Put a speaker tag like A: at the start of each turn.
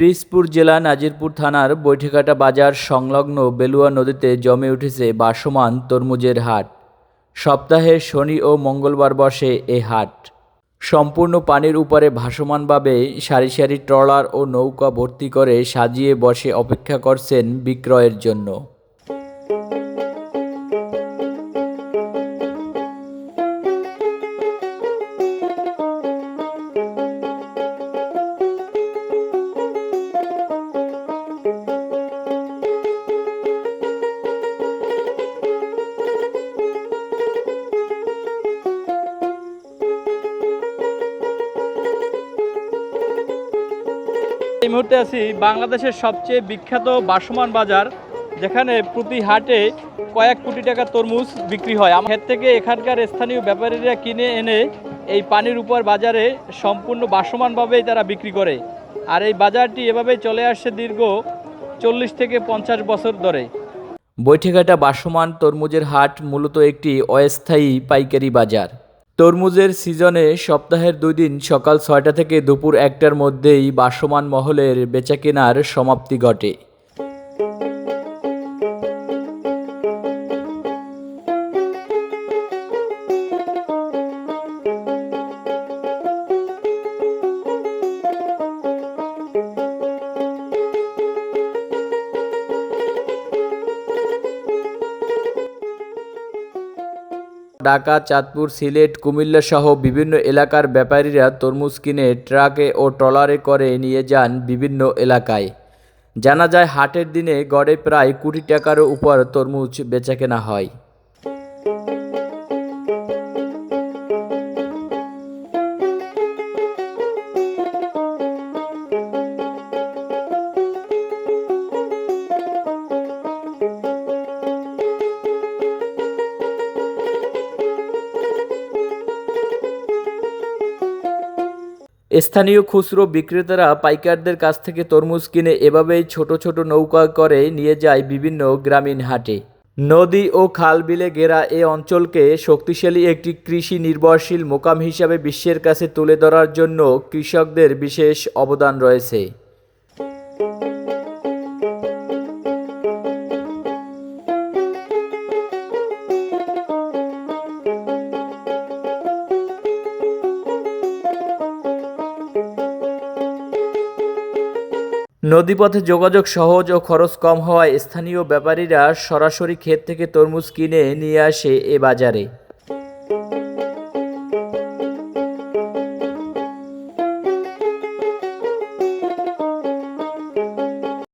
A: পিরিজপুর জেলা নাজিরপুর থানার বৈঠেঘাটা বাজার সংলগ্ন বেলুয়া নদীতে জমে উঠেছে বাসমান তরমুজের হাট। সপ্তাহের শনি ও মঙ্গলবার বসে এ হাট। সম্পূর্ণ পানির উপরে ভাসমানভাবে সারি সারি ট্রলার ও নৌকা ভর্তি করে সাজিয়ে বসে অপেক্ষা করছেন বিক্রয়ের জন্য।
B: এই মুহূর্তে আছি বাংলাদেশের সবচেয়ে বিখ্যাত বাসমান বাজার, যেখানে প্রতি হাটে কয়েক কোটি টাকা তরমুজ বিক্রি হয়। আমার থেকে এখানকার স্থানীয় ব্যাপারীরা কিনে এনে এই পানির উপর বাজারে সম্পূর্ণ বাসমানভাবেই তারা বিক্রি করে। আর এই বাজারটি এভাবেই চলে আসছে দীর্ঘ চল্লিশ থেকে পঞ্চাশ বছর ধরে।
A: বৈঠেঘাটা বাসমান তরমুজের হাট মূলত একটি অস্থায়ী পাইকারি বাজার। তরমুজের সিজনে সপ্তাহের দুই দিন সকাল ছয়টা থেকে দুপুর একটার মধ্যেই বাসমান মহলের বেচাকেনার সমাপ্তি ঘটে। ঢাকা, চাঁদপুর, সিলেট, কুমিল্লা সহ বিভিন্ন এলাকার ব্যাপারীরা তরমুজ কিনে ট্রাকে ও ট্রলারে করে নিয়ে যান বিভিন্ন এলাকায়। জানা যায়, হাটের দিনে গড়ে প্রায় কোটি টাকারও উপর তরমুজ বেচাকেনা হয়। স্থানীয় খুচরো বিক্রেতারা পাইকারদের কাছ থেকে তরমুজ কিনে এভাবেই ছোট ছোট নৌকা করে নিয়ে যায় বিভিন্ন গ্রামীণ হাটে। নদী ও খাল বিলে ঘেরা এ অঞ্চলকে শক্তিশালী একটি কৃষি নির্ভরশীল মোকাম হিসাবে বিশ্বের কাছে তুলে ধরার জন্য কৃষকদের বিশেষ অবদান রয়েছে। নদীপথে যোগাযোগ সহজ ও খরচ কম হওয়ায় স্থানীয় ব্যাপারীরা সরাসরি ক্ষেত থেকে তরমুজ কিনে নিয়ে আসে এ বাজারে।